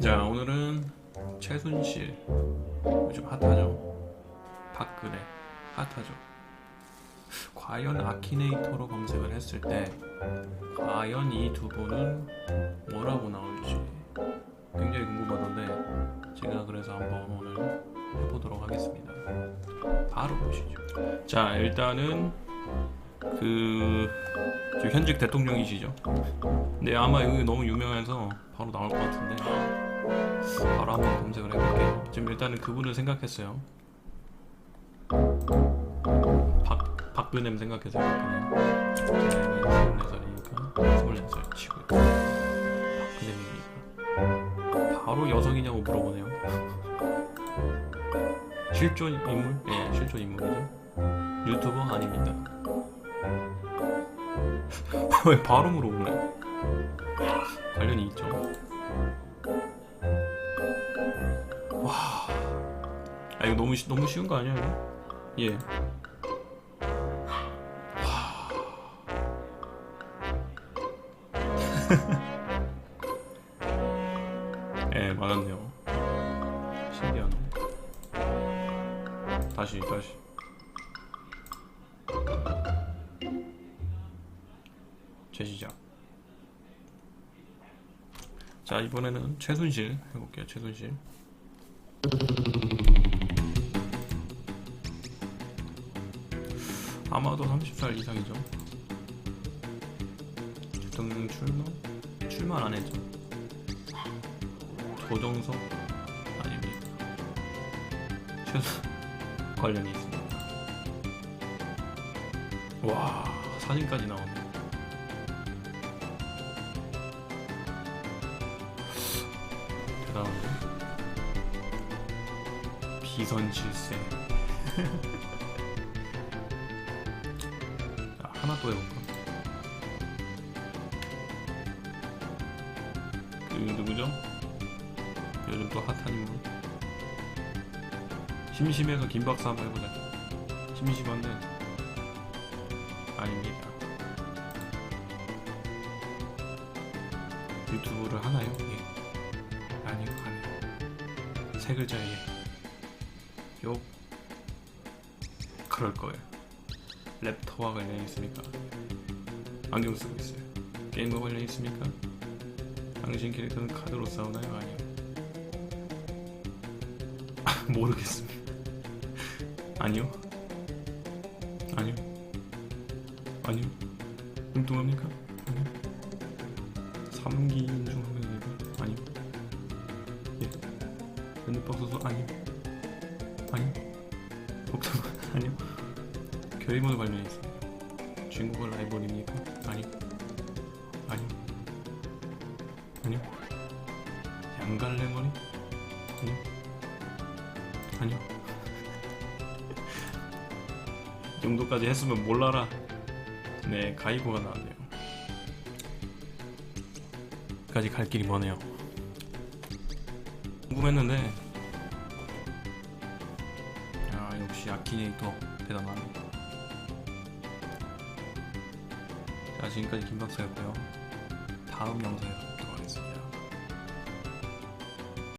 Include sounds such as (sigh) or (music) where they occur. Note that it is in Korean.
자 오늘은 최순실 요즘 핫하죠? 박근혜. 핫하죠. 과연 아키네이터로 검색을 했을 때 과연 이 두 분은 뭐라고 나올지 굉장히 궁금하던데 제가 그래서 한번 오늘 해보도록 하겠습니다. 바로 보시죠. 자 일단은 그 지금 현직 대통령이시죠 근데 아마 여기 너무 유명해서 바로 나올 것 같은데 바로 한번 검색을 해볼게요. 지금 일단은 그분을 생각했어요. 박 박근혜 생각해서 박근혜. 제가 24살이니까 24살 치고 박근혜입니다. 바로 여성이냐고 물어보네요. 실존 인물? 예, 실존 인물이죠. 유튜버 아닙니다. (laughs) 왜 바로 물어보네? 관련이 있죠. 와, 아 이거 너무 쉬- 너무 쉬운 거 아니야 이거? 예. (laughs) 예, 맞았네요. 신기하네. 다시 다시. 재시작. 자 이번에는 최순실 해볼게요 최순실. 아마도 30살 이상이죠. 대통령 출마? 출마 안 했죠. 조정석? 아닙니다. 최순 관련이 있습니다. 와 사진까지 나오네 대단한데 비선 실세 자, 하나 또 해볼까 그 누구죠? 요즘 또 핫한 인물 심심해서 김박사 한번 해보자 심심한데 아닙니다 유튜브를 하나요? 예. 아니요, 아니요. 세 글자에 욕. 그럴 거예요. 랩터와 관련이 있습니까? 안경 쓰고 있어요. 게임과 관련이 있습니까? 당신 캐릭터는 카드로 싸우나요? 아니요. (laughs) 아, 모르겠습니다. (laughs) 아니요. 아니요. 아니요. 뚱뚱합니까? 아니요. 3기인 중 연립박 소서 아니요 아니요 복잡 아니요. 결의문을 있습니다 중국어 라이벌입니까? 아니요 아니요. 아니요. 양갈래머리? 아니요. 아니요. (laughs) 이 정도까지 했으면 몰라라. 네 가이고가 나왔네요. 까지 갈 길이 머네요 궁금했는데. 야 역시 아키네이터 대단하네. 자 지금까지 김박사였고요. 다음 영상에서